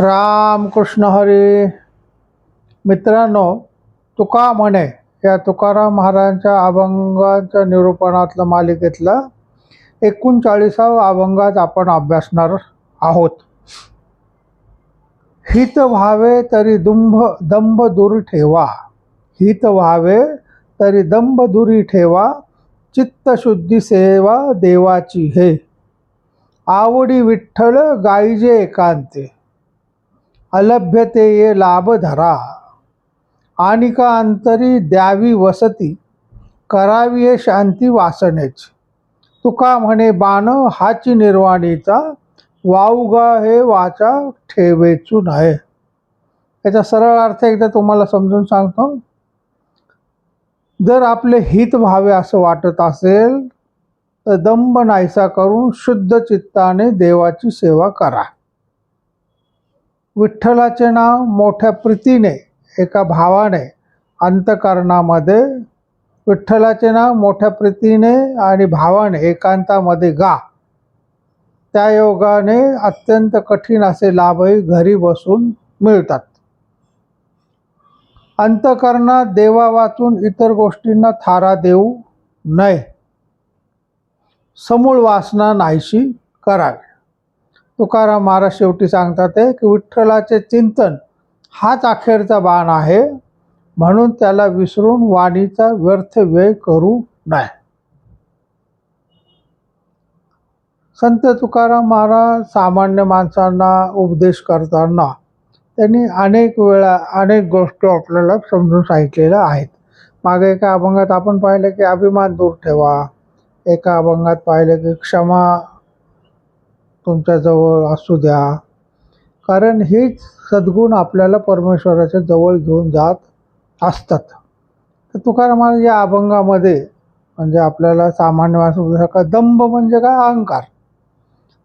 रामकृष्ण हरी. मित्रांनो तुका म्हणे या तुकाराम महाराजांच्या अभंगाच्या निरूपणातलं मालिकेतलं एकोणचाळीसावं अभंगात आपण अभ्यासणार आहोत. हित व्हावे तरी दुंभ दंभ दूर ठेवा. हित व्हावे तरी दंभ दुरी ठेवा. चित्तशुद्धी सेवा देवाची हे. आवडी विठ्ठल गाईजे एकांते. अलभ्यते लाभ धरा आणि का अंतरी द्यावी वसती करावी शांती वासनेच. तुका म्हणे बाण हाची निर्वाणीचा वाऊगा हे वाचा ठेवेचू नये. याचा सरळ अर्थ एकदा तुम्हाला समजून सांगतो. जर आपले हित व्हावे असं वाटत असेल तर दंभ नाहीसा करून शुद्ध चित्ताने देवाची सेवा करा. विठ्ठलाचे नाव मोठ्या प्रीतीने एका भावाने अंतकरणामध्ये विठ्ठलाचे नाव मोठ्या प्रीतीने आणि भावाने एकांतामध्ये गा. त्या योगाने अत्यंत कठीण असे लाभही घरी बसून मिळतात. अंतकरणात देवा वाचून इतर गोष्टींना थारा देऊ नये. समूळ वासना नाहीशी करावी. तुकाराम महाराज शेवटी सांगतात आहे की विठ्ठलाचे चिंतन हाच अखेरचा बाण आहे. म्हणून त्याला विसरून वाणीचा व्यर्थ व्यय करू नये. संत तुकाराम महाराज सामान्य माणसांना उपदेश करताना त्यांनी अनेक वेळा अनेक गोष्टी आपल्याला समजून सांगितलेल्या आहेत. मागे एका अभंगात आपण पाहिलं की अभिमान दूर ठेवा. एका अभंगात पाहिलं की क्षमा तुमच्याजवळ असू द्या. कारण हेच सद्गुण आपल्याला परमेश्वराच्या जवळ घेऊन जात असतात. तर तुकाराम या अभंगामध्ये म्हणजे आपल्याला सामान्य वाचू का दंभ म्हणजे काय? अहंकार.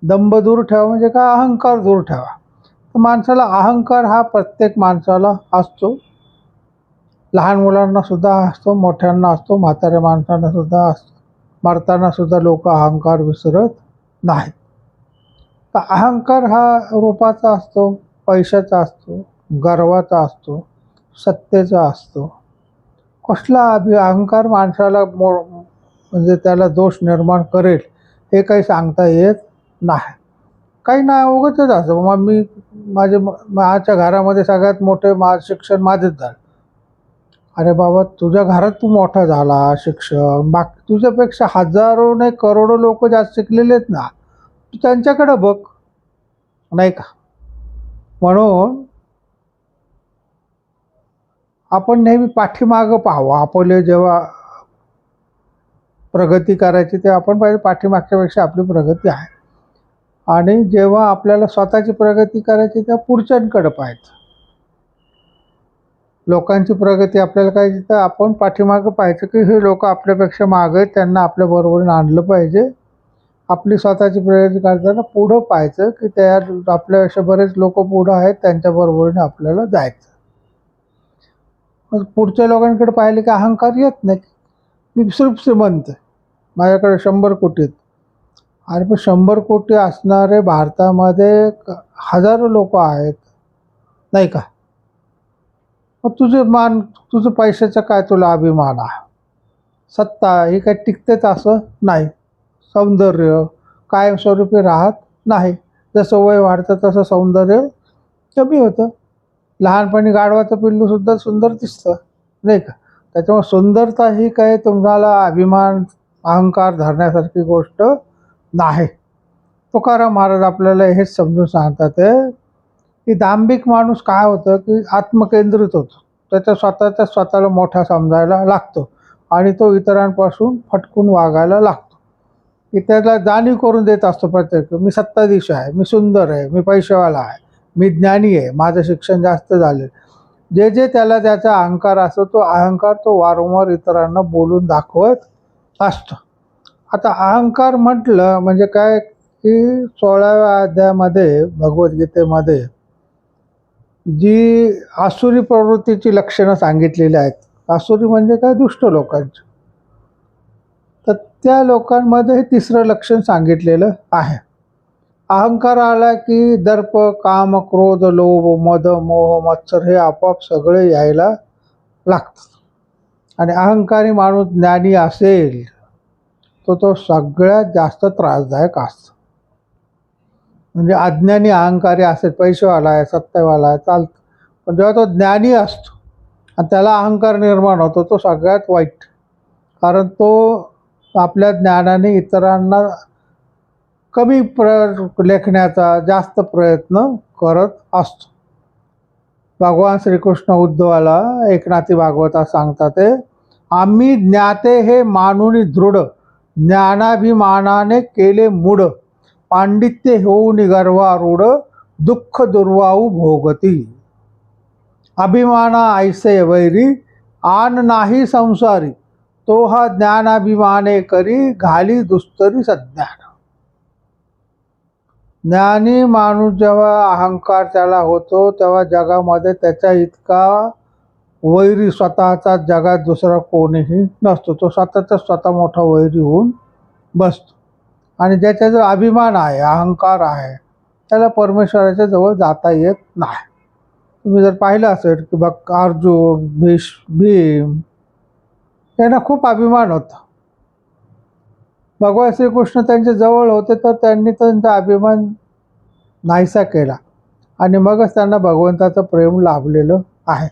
दंभ दूर ठेवा म्हणजे काय? अहंकार दूर ठेवा. तर माणसाला अहंकार हा प्रत्येक माणसाला असतो. लहान मुलांना सुद्धा असतो मोठ्यांना असतो म्हाताऱ्या माणसांना सुद्धा असतो. मरताना सुद्धा लोक अहंकार विसरत नाहीत. तर अहंकार हा रूपाचा असतो पैशाचा असतो गर्वाचा असतो सत्तेचा असतो. कसला अभि अहंकार माणसाला मो म्हणजे त्याला दोष निर्माण करेल हे काही सांगता येत नाही. काही नाही उगतच असं मग मी माझे माझ्या घरामध्ये सगळ्यात मोठे मा शिक्षण माझेच झालं. अरे बाबा तुझ्या घरात तू मोठा झाला शिक्षक बाकी तुझ्यापेक्षा हजारो नाही करोडो लोक जास्त शिकलेले आहेत ना. तू त्यांच्याकडं बघ. नाही का? म्हणून आपण नेहमी पाठीमागं पाहावं. आपले जेव्हा प्रगती करायची तेव्हा आपण पाहिजे पाठीमागच्यापेक्षा आपली प्रगती आहे. आणि जेव्हा आपल्याला स्वतःची प्रगती करायची तेव्हा पुढच्यांकडं पाहायचं. लोकांची प्रगती आपल्याला करायची तर आपण पाठीमागं पाहायचं की हे लोक आपल्यापेक्षा मागं त्यांना आपल्या आणलं पाहिजे. आपली स्वतःची प्रगती करताना पुढं पाहायचं की त्या आपल्यापेक्षा बरेच लोक पुढं आहेत त्यांच्याबरोबरीने आपल्याला जायचं. मग पुढच्या लोकांकडे पाहिले की अहंकार येत नाही. मी श्रीप श्रीमंत आहे. माझ्याकडे शंभर कोटी आहेत. अरे पण शंभर कोटी असणारे भारतामध्ये हजारो लोक आहेत. नाही का? मग तुझे मान तुझं पैशाचा काय तुला अभिमान आहे? सत्ता ही काय टिकतेच असं नाही. सौंदर्य कायमस्वरूपी राहत नाही. जसं वय वाढतं तसं सौंदर्य कमी होतं. लहानपणी गाढवाचं पिल्लूसुद्धा सुंदर दिसतं नाही का? त्याच्यामुळे सुंदरता ही काही तुम्हाला अभिमान अहंकार धरण्यासारखी गोष्ट नाही. तुकाराम महाराज आपल्याला हेच समजून सांगतात आहे की दांभिक माणूस काय होतं की आत्मकेंद्रित होतो. त्याच्या स्वतःच्या स्वतःला मोठा समजायला लागतो आणि तो इतरांपासून फटकून वागायला लागतो. की त्याला जाणीव करून देत असतो प्रत्येक. मी सत्ताधीश आहे मी सुंदर आहे मी पैशावाला आहे मी ज्ञानी आहे माझं शिक्षण जास्त झाले. जे जे त्याला त्याचा अहंकार असतो तो अहंकार तो वारंवार इतरांना बोलून दाखवत असतो. आता अहंकार म्हटलं म्हणजे काय की सोळाव्या अध्यायामध्ये भगवद्गीतेमध्ये जी आसुरी प्रवृत्तीची लक्षणं सांगितलेली आहेत. आसुरी म्हणजे काय? दुष्ट लोकांची. त्या लोकांमध्ये हे तिसरं लक्षण सांगितलेलं आहे. अहंकार आला की दर्प काम क्रोध लोभ मद मोह मत्सर हे आपोआप सगळे यायला लागतात. आणि अहंकारी माणूस ज्ञानी असेल तो तो सगळ्यात जास्त त्रासदायक असतो. म्हणजे अज्ञानी अहंकारी असेल पैसेवाला आहे सत्तेवाला आहे चालतं. पण जेव्हा तो ज्ञानी असतो आणि त्याला अहंकार निर्माण होतो तो सगळ्यात वाईट. कारण तो आपल्या ज्ञानाने इतरांना कमी प्र लेखण्याचा जास्त प्रयत्न करत असतो. भगवान श्रीकृष्ण उद्धवाला एकनाथी भागवता सांगतात ते आम्ही ज्ञाते हे मानुनी दृढ ज्ञानाभिमानाने केले मूढ पांडित्य होऊन गर्वारूढ दुःख दुर्वाऊ भोगती. अभिमाना ऐसे वैरी आन नाही संसारी तो हा ज्ञानाभिमाने करी घाली दुस्तरी सज्ञान. ज्ञानी माणूस जेव्हा अहंकार त्याला होतो तेव्हा जगामध्ये त्याच्या इतका वैरी स्वतःचा जगात दुसरा कोणीही नसतो. तो स्वतःचा स्वतः मोठा वैरी होऊन बसतो. आणि ज्याचा जो अभिमान आहे अहंकार आहे त्याला परमेश्वराच्या जवळ जाता येत नाही. तुम्ही जर पाहिलं असेल की बघ अर्जुन भीष भीम त्यांना खूप अभिमान होता. भगवान श्रीकृष्ण त्यांच्या जवळ होते तर त्यांनी त्यांचा अभिमान नाहीसा केला. आणि मगच त्यांना भगवंताचं प्रेम लाभलेलं आहे.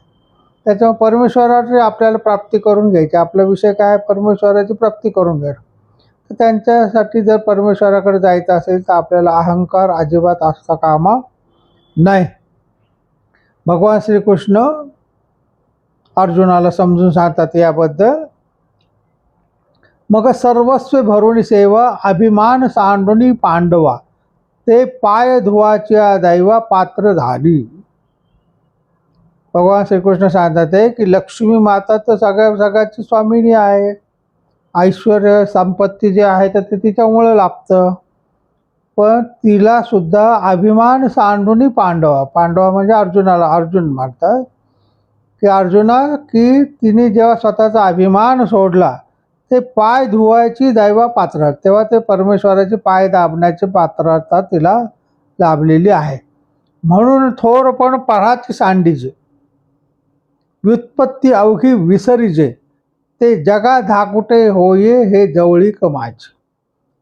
त्याच्यामुळे परमेश्वराची आपल्याला प्राप्ती करून घ्यायची. आपला विषय काय आहे? परमेश्वराची प्राप्ती करून घेणं तर त्यांच्यासाठी जर परमेश्वराकडे जायचं असेल तर आपल्याला अहंकार अजिबात असता कामा नाही. भगवान श्रीकृष्ण अर्जुनाला समजून सांगतात याबद्दल मग सर्वस्व भरून सेवा अभिमान सांडुनी पांडवा ते पाय धुवाच्या दैवा पात्र झाली. भगवान श्रीकृष्ण सांगतात आहे की लक्ष्मी माता तर सगळ्या सगळ्याची स्वामिनी आहे. ऐश्वर संपत्ती जे आहे तर ते तिच्यामुळं लाभतं. पण तिला सुद्धा अभिमान सांडूनी पांडवा पांडवा म्हणजे अर्जुनाला अर्जुन म्हणतात. की अर्जुना की तिने जेव्हा स्वतःचा अभिमान सोडला ते पाय धुवायची दैवा पात्र. तेव्हा ते परमेश्वराचे पाय दाबण्याची पात्रता तिला लाभलेली आहे. म्हणून थोर पण पराची सांडीचे व्युत्पत्ती अवघी विसरीजे. ते जगा धाकुटे होये हे जवळी कमायचे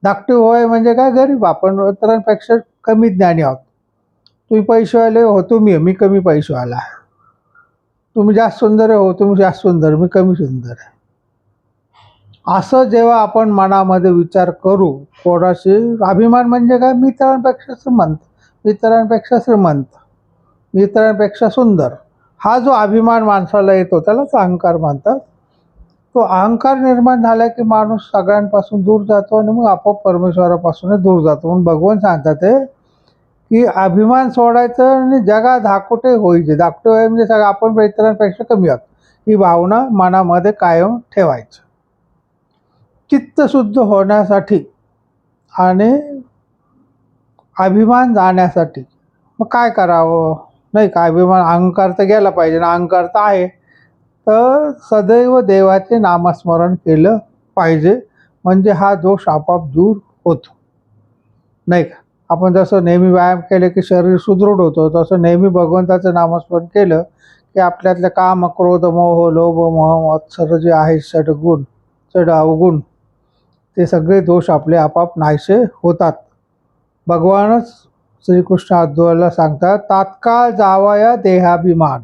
धाकटे होय म्हणजे काय? गरीब. आपण इतरांपेक्षा कमी ज्ञानी आहोत. तुम्ही पैसेवाले हो तुम्ही. मी कमी पैसेवाला आहे. तुम्ही जास्त सुंदर हो तुम्ही जास्त सुंदर. मी कमी सुंदर आहे. असं जेव्हा आपण मनामध्ये विचार करू थोडाशी अभिमान म्हणजे काय? मित्रांपेक्षा श्रीमंत मित्रांपेक्षा श्रीमंत मित्रांपेक्षा सुंदर. हा जो अभिमान माणसाला येतो त्यालाच अहंकार म्हणतात. तो अहंकार निर्माण झाला की माणूस सगळ्यांपासून दूर जातो आणि मग आपोआप परमेश्वरापासून दूर जातो. म्हणून भगवान सांगतात ते की अभिमान सोडायचं आणि जगा धाकोटे होईल धाकटे होईल म्हणजे सगळं आपण इतरांपेक्षा कमी आहोत. ही भावना मनामध्ये कायम ठेवायचं. चित्त शुद्ध होण्यासाठी आणि अभिमान जाण्यासाठी. मग काय करावं? नाही का? अभिमान अहंकार तर गेला पाहिजे ना. अहंकार तर आहे. तर सदैव देवाचे नामस्मरण केलं पाहिजे. म्हणजे हा दोष आपोआप दूर होतो. नाही का? आपण जसं नेहमी व्यायाम केले की शरीर सुदृढ होतं तसं नेहमी भगवंताचं नामस्मरण केलं की आपल्यातलं काम क्रोध मोह लोभ मोह मत्सर जे आहे षडगुण चढ अवगुण ते सगळे दोष आपले आपाप नाहीसे होतात. भगवानच श्रीकृष्ण अद्वैला सांगतात तात्काळ जावया देहाभिमान.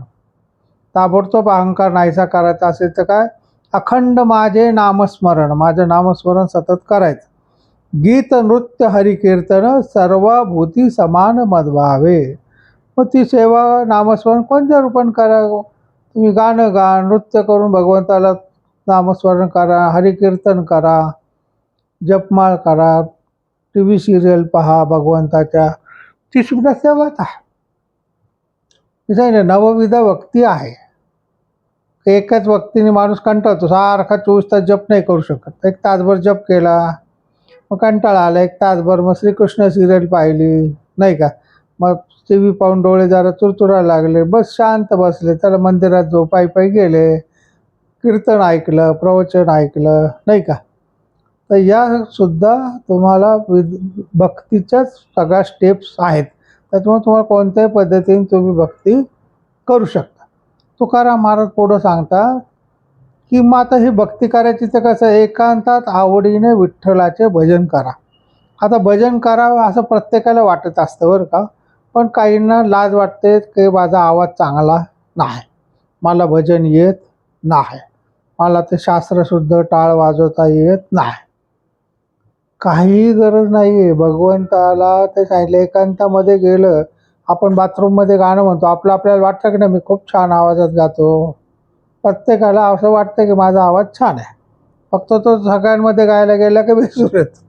ताबडतोब अहंकार नाहीसा करायचा असेल तर काय? अखंड माझे नामस्मरण माझं नामस्मरण सतत करायचं. गीत नृत्य हरिकीर्तन सर्वभूती समान मधवावे मग ती सेवा नामस्मरण कोणत्या रूपान करा तुम्ही गाणं गा नृत्य करून भगवंताला नामस्मरण करा हरिकीर्तन करा. जपमाळ करा टी व्ही सिरियल पहा भगवंताच्या ती सुद्धा सेवाच आहे. तिथे नवविध व्यक्ती आहे. एकाच व्यक्तीने माणूस कंटाळतो. सारखा चोवीस तास जप नाही करू शकत. एक तासभर जप केला मग कंटाळा आला. एक तासभर मग श्रीकृष्ण सिरियल पाहिली. नाही का? मग टी व्ही पाहून डोळे जरा चुरचुरायला लागले. बस शांत बसले. त्याला मंदिरात जो पायी पायी गेले. कीर्तन ऐकलं प्रवचन ऐकलं. नाही का? तर या सुद्धा तुम्हाला विद भक्तीच्याच सगळ्या स्टेप्स आहेत. त्याच्यामुळे तुम्हाला कोणत्याही पद्धतीने तुम्ही भक्ती करू शकता. तुकाराम महाराज पुढं सांगता की मग आता ही भक्ती करायची तर कसं? एकांतात आवडीने विठ्ठलाचे भजन करा. आता भजन करावं असं प्रत्येकाला वाटत असतं बरं का? पण काहींना लाज वाटते की माझा आवाज चांगला नाही. मला भजन येत नाही. मला ते शास्त्रशुद्ध टाळ वाजवता येत नाही. काही गरज नाही आहे भगवंताला ते सांगितलं एकांतामध्ये गेलं आपण बाथरूममध्ये गाणं म्हणतो. आपलं आपल्याला वाटतं की नाही मी खूप छान आवाजात गातो. प्रत्येकाला असं वाटतं की माझा आवाज छान आहे. फक्त तो सगळ्यांमध्ये गायला गेला की बेसूर येतो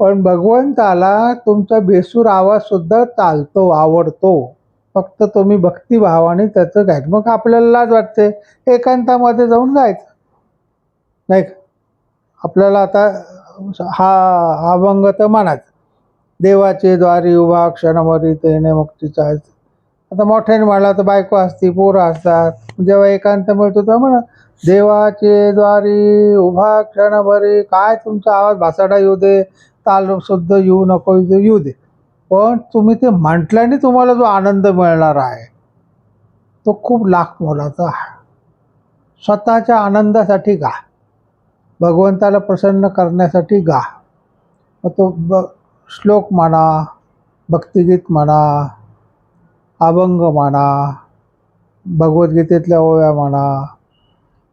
पण भगवंताला तुमचा बेसूर आवाजसुद्धा चालतो आवडतो. फक्त तुम्ही भक्तिभावाने त्याचं गायचं. मग आपल्याला लाज वाटते. एकांतामध्ये जाऊन गायचं. नाही का? आपल्याला आता हा अभंग तर म्हणायचं. देवाचे द्वारी उभा क्षणभरी तेने मुक्तीचा आता मोठ्याने म्हणला तर बायको असती पोरं असतात. जेव्हा एकांत मिळतो तेव्हा म्हणा देवाचे द्वारी उभा क्षणभरी काय तुमचा आवाज भासाडा येऊ दे ताल शुद्ध येऊ नको येऊ दे. पण तुम्ही ते म्हटल्याने तुम्हाला जो आनंद मिळणार आहे तो खूप लाख मोलाचा आहे. स्वतःच्या आनंदासाठी गा भगवंताला प्रसन्न करण्यासाठी गा. मग तो ब श्लोक म्हणा भक्तिगीत म्हणा अभंग म्हणा भगवद्गीतेतल्या ओव्या म्हणा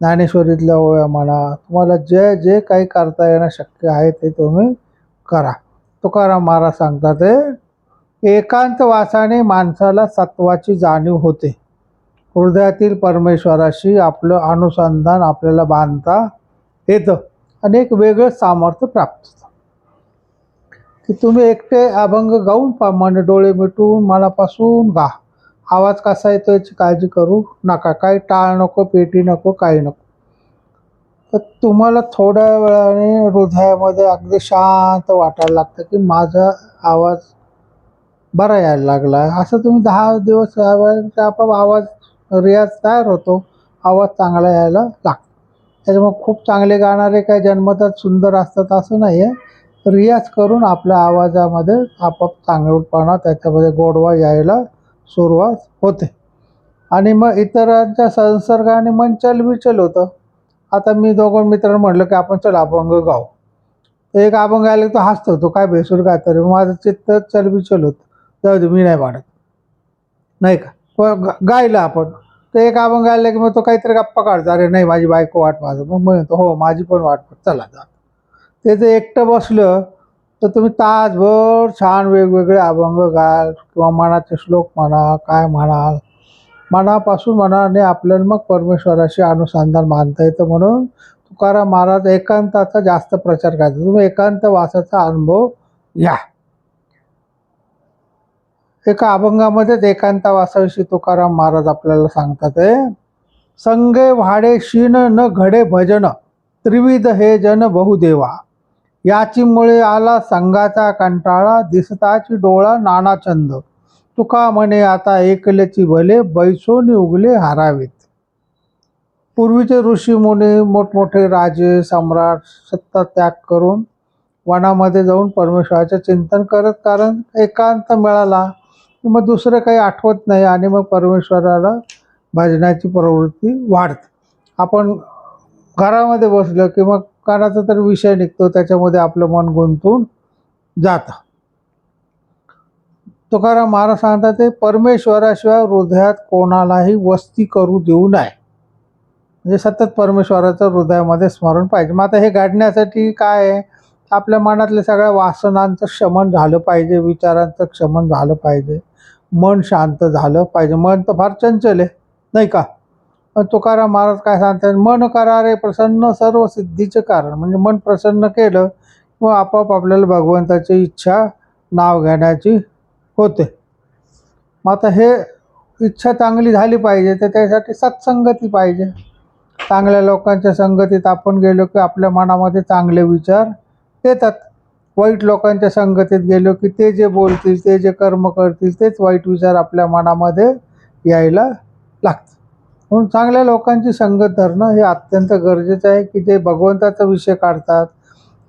ज्ञानेश्वरीतल्या ओव्या म्हणा तुम्हाला जे जे काही करता येणं शक्य आहे ते तुम्ही करा. तुकाराम महाराज सांगतात ते एकांत वासाने माणसाला सत्वाची जाणीव होते. हृदयातील परमेश्वराशी आपलं अनुसंधान आपल्याला बांधता येतं आणि एक वेगळं सामर्थ्य प्राप्त होतं. की तुम्ही एकटे अभंग गाऊन पा मन डोळे मिटून मनापासून गा. आवाज कसा येतो याची काळजी करू नका. काही टाळ नको पेटी नको काही नको. तर तुम्हाला थोड्या वेळाने हृदयामध्ये अगदी शांत वाटायला लागतं की माझा आवाज बरा यायला लागला. असं तुम्ही दहा दिवस राहायचे आवाज रियाज तयार होतो. आवाज चांगला यायला लागतो. त्याच्यामुळे खूप चांगले गाणारे काय जन्मतात सुंदर असतात असं नाही आहे रियाज करून आपल्या आवाजामध्ये आपाप चांगलपणा त्याच्यामध्ये गोडवा यायला सुरुवात होते. आणि मग इतरांच्या संसर्गाने मन चलबिचल होतं. आता मी दोघं मित्र म्हटलं की आपण चल अभंग गाऊ. तर एक अभंग आले तो हसतो तो काय बेसूर काय तरी. माझं चित्त चलबिचल होतं. जाऊ दे मी नाही वाढत. नाही का? प- गायलं आपण. तर एक अभंग आला की मग तो काहीतरी गप्पा काढतो. अरे नाही माझी बायको वाट माझं मग म्हणतो हो माझी पण वाट पाहत. चला जा. ते जर एकटं बसलं तर तुम्ही तासभर छान वेगवेगळे अभंग गाल किंवा मनाचे श्लोक म्हणा काय म्हणाल. मनापासून मनाने आपल्याला मग परमेश्वराशी अनुसंधान मानता येतं म्हणून तुकाराम महाराज एकांताचा जास्त प्रचार करायचा तुम्ही एकांत वासाचा अनुभव घ्या. एका अभंगामध्येच एकांता वासाविषयी तुकाराम महाराज आपल्याला सांगतात आहे संगे व्हाडे शीन न घडे भजन त्रिविध हे जन बहुदेवा. याची मुळे आला संघाचा कंटाळा दिसताची डोळा नाना छंद तुका म्हणे आता एकलेची भले बैसोनी उगले हारावेत. पूर्वीचे ऋषी मुनी मोठमोठे राजे सम्राट सत्ता त्याग करून वनामध्ये जाऊन परमेश्वराचे चिंतन करत कारण एकांत मिळाला. मग दुसरं काही आठवत नाही आणि मग परमेश्वराला भजनाची प्रवृत्ती वाढते. आपण घरामध्ये बसलं की मग कानाचा तर विषय निघतो त्याच्यामध्ये आपलं मन गुंतून जातं. तुकाराम महाराज सांगतात ते परमेश्वराशिवाय हृदयात कोणालाही वस्ती करू देऊ नये. म्हणजे सतत परमेश्वराचं हृदयामध्ये स्मरण पाहिजे. मग आता हे गाडण्यासाठी काय आहे? आपल्या मनातल्या सगळ्या वासनांचं शमन झालं पाहिजे विचारांचं शमन झालं पाहिजे. मन शांत झालं पाहिजे. मन तर फार चंचल आहे नाही का? पण तुकाराम महाराज काय सांगतात मन करारे प्रसन्न सर्व सिद्धीचं कारण. म्हणजे मन प्रसन्न केलं व आपोआप आपल्याला भगवंताची इच्छा नाव घेण्याची होते. मग आता हे इच्छा चांगली झाली पाहिजे तर त्यासाठी सत्संगती पाहिजे. चांगल्या लोकांच्या संगतीत आपण गेलो की आपल्या मनामध्ये चांगले विचार येतात. वाईट लोकांच्या संगतीत गेलो की ते जे बोलतील ते जे कर्म करतील तेच वाईट विचार आपल्या मनामध्ये यायला लागतात. म्हणून चांगल्या लोकांची संगत धरणं हे अत्यंत गरजेचं आहे की जे भगवंताचा विषय काढतात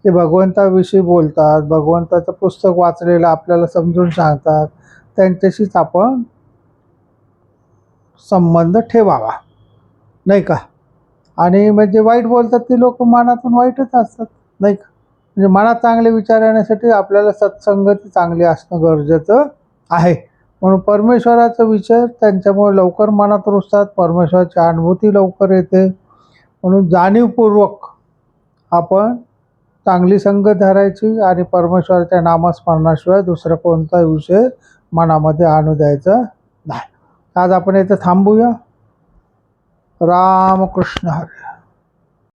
ते भगवंताविषयी बोलतात भगवंताचं पुस्तक वाचलेलं आपल्याला समजून सांगतात त्यांच्याशीच आपण संबंध ठेवावा. नाही का? आणि म्हणजे वाईट बोलतात ती लोक मनातून वाईटच असतात. नाही का? म्हणजे मनात चांगले विचार येण्यासाठी आपल्याला सत्संगती चांगली असणं गरजेचं आहे. म्हणून परमेश्वराचा विचार त्यांच्यामुळे लवकर मनात रुजतात परमेश्वराची अनुभूती लवकर येते. म्हणून जाणीवपूर्वक आपण चांगली संगत धरायची आणि परमेश्वराच्या नामस्मरणाशिवाय दुसरा कोणताही विषय मनामध्ये आणू द्यायचा नाही. आज आपण इथं थांबूया. रामकृष्ण हरे.